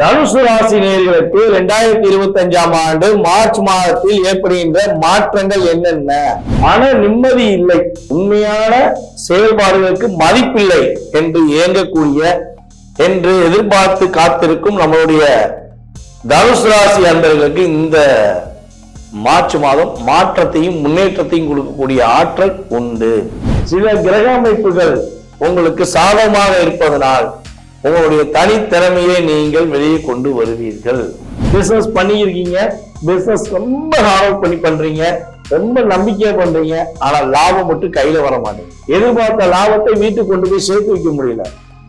தனுசு ராசி நேர்களுக்கு இரண்டாயிரத்தி இருபத்தி அஞ்சாம் ஆண்டு மார்ச் மாதத்தில் ஏற்படுகின்ற மாற்றங்கள் என்னென்ன? மன நிம்மதி இல்லை. உண்மையான செயல்பாடுகளுக்கு மதிப்பில்லை என்று இயங்கக்கூடிய என்று எதிர்பார்த்து காத்திருக்கும் நம்மளுடைய தனுசு ராசி அன்பர்களுக்கு இந்த மார்ச் மாதம் மாற்றத்தையும் முன்னேற்றத்தையும் கொடுக்கக்கூடிய ஆற்றல் உண்டு. சில கிரக அமைப்புகள் உங்களுக்கு சாதகமாக இருப்பதனால் உங்களுடைய தனித்திறமையை நீங்கள் வெளியே கொண்டு வருவீர்கள். பிசினஸ் பண்ணியிருக்கீங்க. பிசினஸ் ரொம்ப ஹார்ட் பண்ணி பண்றீங்க. ரொம்ப நம்பிக்கையா பண்றீங்க. ஆனா லாபம் மட்டும் கையில வர மாட்டேங்குது. எதிர்பார்த்த லாபத்தை வீட்டுக்கு கொண்டு போய் சேர்த்து வைக்க முடியல.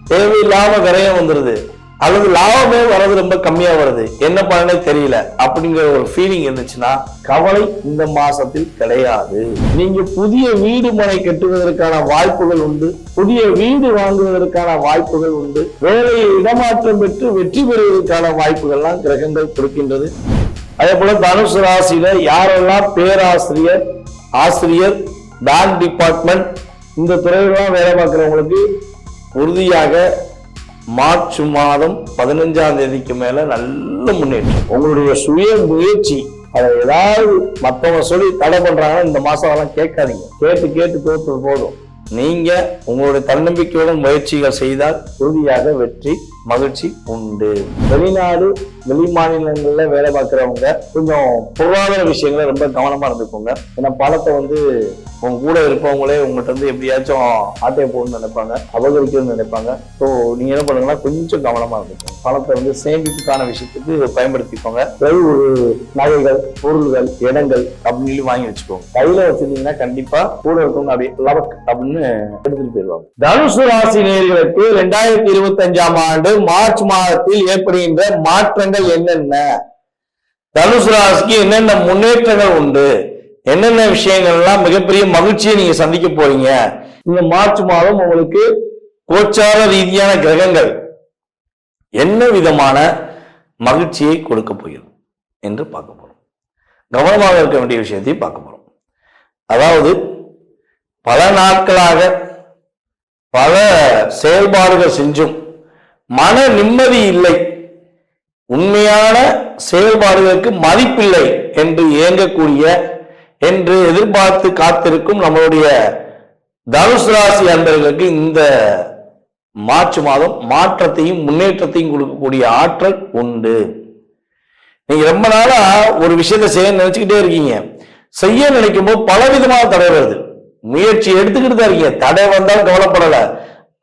தேவையில்லாம விரயம் வந்துருது. அல்லது லாபமே வர்றது ரொம்ப கம்மியா வருது. என்ன பண்ணனே தெரியல. அப்படிங்கிற ஒரு ஃபீலிங் இருந்துச்சுன்னா கவலை இந்த மாசத்தில் கிடையாது. நீங்க புதிய வீடு மனை கட்டுவதற்கான வாய்ப்புகள் உண்டு. புதிய வீடு வாங்குவதற்கான வாய்ப்புகள் உண்டு. வேலையை இடமாற்றம் பெற்று வெற்றி பெறுவதற்கான வாய்ப்புகள்லாம் கிரகங்கள் கொடுக்கின்றது. அதே போல தனுசு ராசியில யாரெல்லாம் பேராசிரியர் ஆசிரியர் பேங்க் டிபார்ட்மெண்ட் இந்த துறையிலாம் வேலை பார்க்குறவங்களுக்கு உறுதியாக மார்ச் மாதம் பதினஞ்சாம் தேதிக்கு மேல நல்ல முன்னேற்றம். உங்களுடைய சுய முயற்சி அதை ஏதாவது மற்றவங்க சொல்லி தடை பண்றாங்கன்னா இந்த மாசம் அதெல்லாம் கேட்காதீங்க. கேட்டு கேட்டு கேட்டு போதும். நீங்க உங்களுடைய தன்னம்பிக்கையுடன் முயற்சிகள் செய்தால் உறுதியாக வெற்றி மகிழ்ச்சி உண்டு. வெளிநாடு வெளி மாநிலங்கள்ல வேலை பார்க்குறவங்க கொஞ்சம் பொருளாதார விஷயங்களை ரொம்ப கவனமா இருந்துக்கோங்க. ஏன்னா பணத்தை வந்து உங்க கூட இருப்பவங்களே உங்கள்கிட்ட இருந்து எப்படியாச்சும் ஆட்டையை போடணும்னு நினைப்பாங்க அபகரிக்கணும்னு நினைப்பாங்க. ஸோ நீங்க என்ன பண்ணுங்கன்னா கொஞ்சம் கவனமா இருந்துக்கோங்க. பணத்தை வந்து சேமிப்புக்கான விஷயத்துக்கு பயன்படுத்திக்கோங்க. வெறும் ஒரு நகைகள் பொருள்கள் இடங்கள் அப்படின்னு வாங்கி வச்சுக்கோங்க. கையில வச்சிருந்தீங்கன்னா கண்டிப்பா கூட இருக்கவங்க அப்படியே லவக் அப்படின்னு எடுத்துட்டு போயிடுவாங்க. தனுசு ராசி நேர்களுக்கு ரெண்டாயிரத்தி இருபத்தி அஞ்சாம் ஆண்டு மார்ச் மாதத்தில் ஏற்படுகின்ற மாற்றங்கள் என்னென்ன? தனுசு ராசிக்கு என்னென்ன முன்னேற்றங்கள் உண்டு? என்னென்ன விஷயங்கள்லாம் மிகப்பெரிய மகிழ்ச்சியை நீங்க சந்திக்க போறீங்க? இந்த மார்ச் மாதம் உங்களுக்கு கோச்சார ரீதியான கிரகங்கள் என்ன விதமான மகிழ்ச்சியை கொடுக்க போகிறது என்று பார்க்க போறோம். கவனமாக இருக்க வேண்டிய விஷயத்தை பார்க்க போறோம். அதாவது பல நாட்களாக பல செயல்பாடுகள் செஞ்சும் மன நிம்மதி இல்லை. உண்மையான செயல்பாடுகளுக்கு மதிப்பில்லை என்று இயங்கக்கூடிய என்று எதிர்பார்த்து காத்திருக்கும் நம்மளுடைய தனுசு ராசி அன்பர்களுக்கு இந்த மார்ச் மாதம் மாற்றத்தையும் முன்னேற்றத்தையும் கொடுக்கக்கூடிய ஆற்றல் உண்டு. நீங்க ரொம்ப நாளா ஒரு விஷயத்தை செய்ய நினைச்சுக்கிட்டே இருக்கீங்க. செய்ய நினைக்கும் போது பலவிதமான தடை வருது. முயற்சி எடுத்துக்கிட்டு தான் இருக்கீங்க. தடை வந்தாலும் கவலைப்படலை.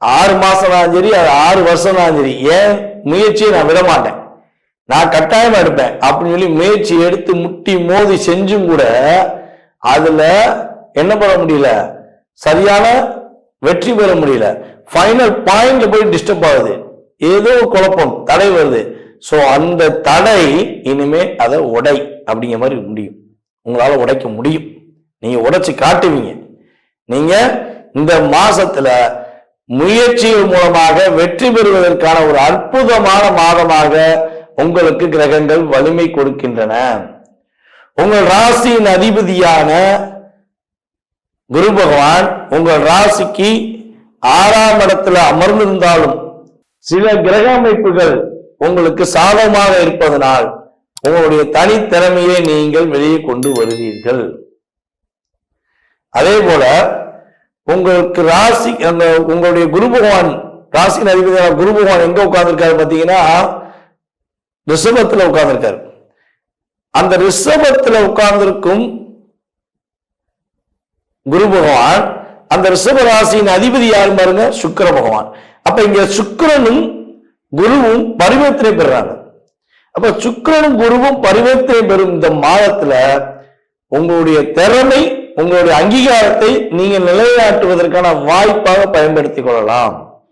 ஆறு மாசம்னாலும் சரி அது ஆறு வருஷம்னாலும் சரி. ஏன்? முயற்சியை நான் விட மாட்டேன் நான் கட்டாயமா எடுப்பேன். அப்படின்னு சொல்லி முயற்சி எடுத்து முட்டி மோதி செஞ்சும் கூட அதுல என்ன பண்ண முடியல? சரியான வெற்றி பெற முடியல. ஃபைனல் பாயிண்ட்ல போய் டிஸ்டர்ப் ஆகுது. ஏதோ குழப்பம் தடை வருது. ஸோ அந்த தடை இனிமே அதை உடை அப்படிங்கிற மாதிரி முடியும். உங்களால் உடைக்க முடியும். நீங்க உடைச்சு காட்டுவீங்க. நீங்க இந்த மாசத்துல முயற்சியின் மூலமாக வெற்றி பெறுவதற்கான ஒரு அற்புதமான மாதமாக உங்களுக்கு கிரகங்கள் வலிமை கொடுக்கின்றன. உங்கள் ராசியின் அதிபதியான குரு பகவான் உங்கள் ராசிக்கு ஆறாம் இடத்துல அமர்ந்திருந்தாலும் சில கிரக அமைப்புகள் உங்களுக்கு சாதகமாக இருப்பதனால் உங்களுடைய தனித்திறமையை நீங்கள் வெளியே கொண்டு வருவீர்கள். அதே போல உங்களுக்கு ராசி அந்த உங்களுடைய குரு பகவான் ராசியின் அதிபதியான குரு பகவான் எங்க உட்கார்ந்துருக்காரு பார்த்தீங்கன்னா ரிஷபத்துல உட்கார்ந்துருக்காரு. அந்த ரிஷபத்துல உட்கார்ந்திருக்கும் குரு பகவான் அந்த ரிஷப ராசியின் அதிபதி யாரும் பாருங்க? சுக்கர பகவான். அப்ப இங்க சுக்கரனும் குருவும் பரிவர்த்தனை பெறுறாங்க அப்ப சுக்கரனும் குருவும் பரிவர்த்தனை பெறும் இந்த மாதத்துல உங்களுடைய திறமை உங்களுடைய அங்கீகாரத்தை நீங்க நிலைநாட்டுவதற்கான வாய்ப்பாக பயன்படுத்திக் கொள்ளலாம்.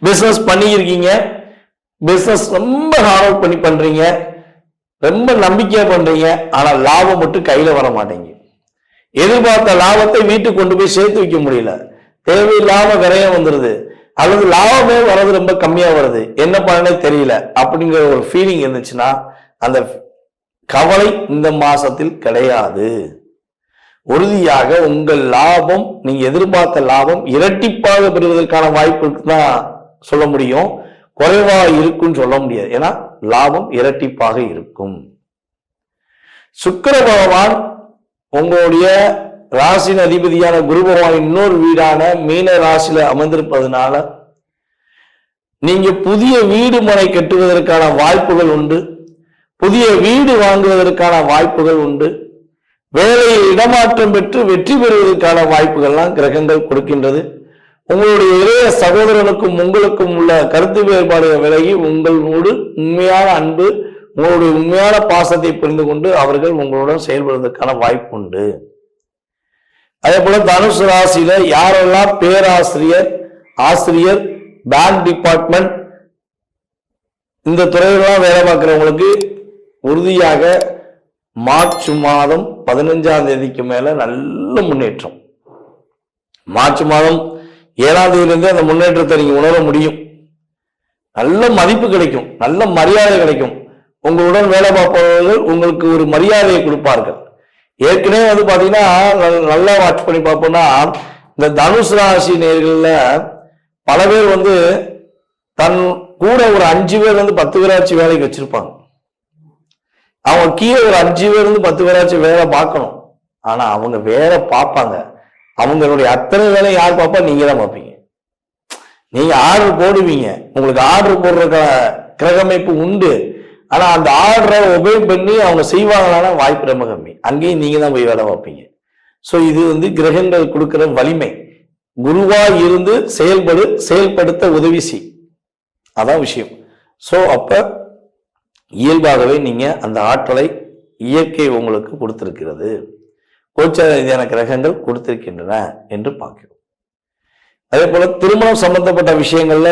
பிசினஸ் பண்ணியிருக்கீங்க. பிசினஸ் ரொம்ப ஹார்ட் பண்ணி பண்றீங்க. ரொம்ப நம்பிக்கையா பண்றீங்க. ஆனா லாபம் மட்டும் கையில வர மாட்டேங்குது. எதிர்பார்த்த லாபத்தை வீட்டுக்கு கொண்டு போய் சேர்த்து வைக்க முடியல. தேவையில்லாம விரயம் வந்துருது. அல்லது லாபமே வர்றது ரொம்ப கம்மியா வருது. என்ன பண்ணனே தெரியல. அப்படிங்கிற ஒரு ஃபீலிங் இருந்துச்சுன்னா அந்த கவலை இந்த மாசத்தில் கிடையாது. உறுதியாக உங்கள் லாபம் நீங்க எதிர்பார்த்த லாபம் இரட்டிப்பாக பெறுவதற்கான வாய்ப்பு தான் சொல்ல முடியும். குறைவா இருக்கும்னு சொல்ல முடியாது. ஏன்னா லாபம் இரட்டிப்பாக இருக்கும். சுக்கர பகவான் உங்களுடைய ராசியின் அதிபதியான குரு பகவான் இன்னொரு வீடான மீன ராசியில அமர்ந்திருப்பதனால நீங்க புதிய வீடு மனை கட்டுவதற்கான வாய்ப்புகள் உண்டு. புதிய வீடு வாங்குவதற்கான வாய்ப்புகள் உண்டு. வேலையில் இடமாற்றம் பெற்று வெற்றி பெறுவதற்கான வாய்ப்புகள்லாம் கிரகங்கள் கொடுக்கின்றது. உங்களுடைய இளைய சகோதரனுக்கும் உங்களுக்கும் உள்ள கருத்து வேறுபாடுகள் விலகி உங்களோடு உண்மையான அன்பு உங்களுடைய உண்மையான பாசத்தை புரிந்து கொண்டு அவர்கள் உங்களுடன் செயல்படுவதற்கான வாய்ப்பு உண்டு. அதே போல தனுசு ராசியில யாரெல்லாம் பேராசிரியர் ஆசிரியர் பேங்க் டிபார்ட்மெண்ட் இந்த துறையெல்லாம் வேலை பார்க்குறவங்களுக்கு உறுதியாக மார்ச் மாதம் பதினஞ்சாம் தேதிக்கு மேல நல்ல முன்னேற்றம். மார்ச் மாதம் ஏழாம் தேதியிலிருந்து அந்த முன்னேற்றத்தை நீங்க உணர முடியும். நல்ல மதிப்பு கிடைக்கும் நல்ல மரியாதை கிடைக்கும். உங்களுடன் வேலை பார்ப்பவர்கள் உங்களுக்கு ஒரு மரியாதையை கொடுப்பார்கள். ஏற்கனவே வந்து பாத்தீங்கன்னா நல்- நல்லா வாட்ச் பண்ணி பார்ப்போம்னா இந்த தனுஷ் ராசி நேர்களில் பல பேர் வந்து தன் கூட ஒரு அஞ்சு பேர் வந்து பத்து பேராட்சி வேலைக்கு வச்சிருப்பாங்க. அவங்க கீழே ஒரு அஞ்சு பேர் இருந்து பத்து பேராச்சும் வேலை பார்க்கணும். ஆனா அவங்க வேலை பார்ப்பாங்க. அவங்களுடைய அத்தனை வேலை யார் பார்ப்பா? நீங்க தான் பார்ப்பீங்க. நீங்க ஆர்டர் போடுவீங்க. உங்களுக்கு ஆர்டர் போடுற க- கிரகமைப்பு உண்டு. ஆனா அந்த ஆர்டரை ஒபே பண்ணி அவங்க செய்வாங்களான வாய்ப்பு ரொம்ப கம்மி. அங்கேயும் நீங்க தான் போய் வேலை பார்ப்பீங்க. ஸோ இது வந்து கிரகங்கள் கொடுக்கிற வலிமை. குருவா இருந்து செயல்படு செயல்படுத்த உதவி செய். அதான் விஷயம். ஸோ அப்போ இயல்பாகவே நீங்கள் அந்த ஆற்றலை இயற்கை உங்களுக்கு கொடுத்திருக்கிறது. கோச்சார ரீதியான கிரகங்கள் கொடுத்திருக்கின்றன என்று பார்க்கிறோம். அதே போல திருமணம் சம்பந்தப்பட்ட விஷயங்கள்ல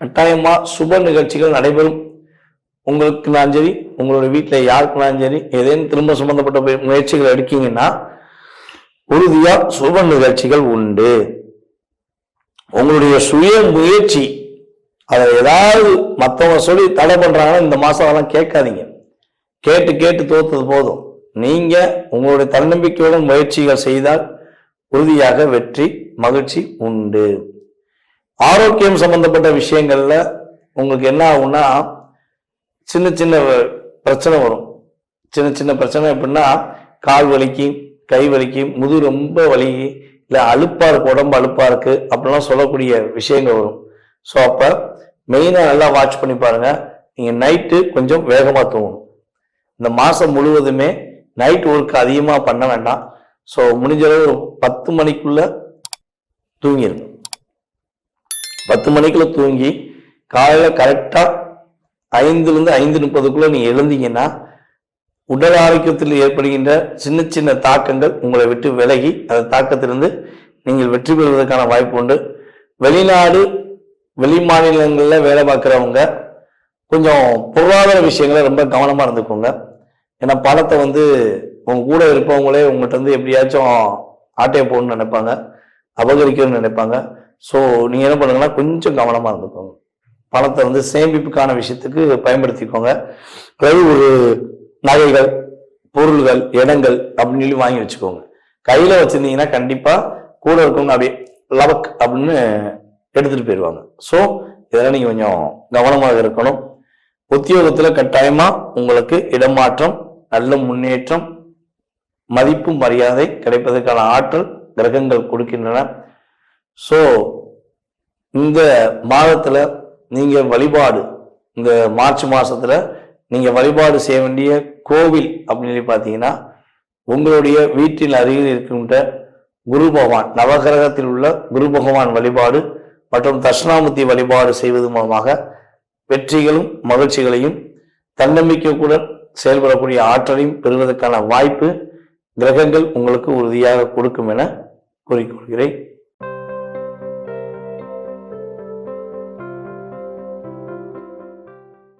கட்டாயமா சுப நிகழ்ச்சிகள் நடைபெறும். உங்களுக்குனாலும் சரி உங்களுடைய வீட்டில் யாருக்குனாலும் சரி ஏதேனும் திருமணம் சம்பந்தப்பட்ட முயற்சிகள் எடுக்கீங்கன்னா உறுதியாக சுப நிகழ்ச்சிகள் உண்டு. உங்களுடைய சுய முயற்சி அதை ஏதாவது மற்றவங்க சொல்லி தடை பண்ணுறாங்கன்னா இந்த மாதம் அதெல்லாம் கேட்காதீங்க. கேட்டு கேட்டு தோத்தது போதும். நீங்கள் உங்களுடைய தன்னம்பிக்கையுடன் முயற்சிகள் செய்தால் உறுதியாக வெற்றி மகிழ்ச்சி உண்டு. ஆரோக்கியம் சம்பந்தப்பட்ட விஷயங்கள்ல உங்களுக்கு என்ன ஆகும்னா சின்ன சின்ன பிரச்சனை வரும். சின்ன சின்ன பிரச்சனை எப்படின்னா கால் வலிக்கும் கை வலிக்கும் முது ரொம்ப வலி இல்லை அழுப்பாக இருக்கு உடம்பு அழுப்பாக இருக்குது அப்படிலாம் சொல்லக்கூடிய விஷயங்கள் வரும். ஸோ அப்போ மெயினாக நல்லா வாட்ச் பண்ணி பாருங்கள் நீங்கள் நைட்டு கொஞ்சம் வேகமாக தூங்கணும். இந்த மாதம் முழுவதுமே நைட் ஒர்க் அதிகமாக பண்ண வேண்டாம். ஸோ முடிஞ்சளவு ஒரு பத்து மணிக்குள்ளே தூங்கிடுங்க பத்து மணிக்குள்ளே தூங்கி காலையில் கரெக்டாக ஐந்துலேருந்து ஐந்து முப்பதுக்குள்ளே நீங்கள் எழுந்தீங்கன்னா உடல் ஆரோக்கியத்தில் ஏற்படுகின்ற சின்ன சின்ன தாக்கங்கள் உங்களை விட்டு விலகி அந்த தாக்கத்திலிருந்து நீங்கள் வெற்றி பெறுவதற்கான வாய்ப்பு உண்டு. வெளிநாடு வெளி மாநிலங்களில் வேலை பார்க்குறவங்க கொஞ்சம் பொருளாதார விஷயங்களை ரொம்ப கவனமாக இருந்துக்கோங்க. ஏன்னா பணத்தை வந்து உங்க கூட இருப்பவங்களே உங்கள்கிட்ட வந்து எப்படியாச்சும் ஆட்டையை போடணும்னு நினைப்பாங்க அபகரிக்கணும்னு நினைப்பாங்க. ஸோ நீங்கள் என்ன பண்ணுங்கன்னா கொஞ்சம் கவனமாக இருந்துக்கோங்க. பணத்தை வந்து சேமிப்புக்கான விஷயத்துக்கு பயன்படுத்திக்கோங்க. அதாவது ஒரு நகைகள் பொருள்கள் இடங்கள் அப்படின்னு சொல்லி வாங்கி வச்சுக்கோங்க. கையில் வச்சுருந்தீங்கன்னா கண்டிப்பாக கூட இருக்கவங்க அப்படியே லவக் அப்படின்னு எடுத்துட்டு போயிடுவாங்க ஸோ இதெல்லாம் நீங்க கொஞ்சம் கவனமாக இருக்கணும். உத்தியோகத்துல கட்டாயமா உங்களுக்கு இடமாற்றம் நல்ல முன்னேற்றம் மதிப்பு மரியாதை கிடைப்பதற்கான ஆற்றல் கிரகங்கள் கொடுக்கின்றன. ஸோ இந்த மாதத்துல நீங்க வழிபாடு இந்த மார்ச் மாசத்துல நீங்க வழிபாடு செய்ய வேண்டிய கோவில் அப்படின்னு சொல்லி பார்த்தீங்கன்னா உங்களுடைய வீட்டில் அருகில் இருக்கின்ற குரு பகவான் நவகிரகத்தில் உள்ள குரு பகவான் வழிபாடு மற்றும் தட்சிணாமூர்த்தி வழிபாடு செய்வது மூலமாக வெற்றிகளும் மகிழ்ச்சிகளையும் தன்னம்பிக்கையுடன் செயல்படக்கூடிய ஆற்றலையும் பெறுவதற்கான வாய்ப்பு கிரகங்கள் உங்களுக்கு உறுதியாக கொடுக்கும் என கூறிக்கொள்கிறேன்.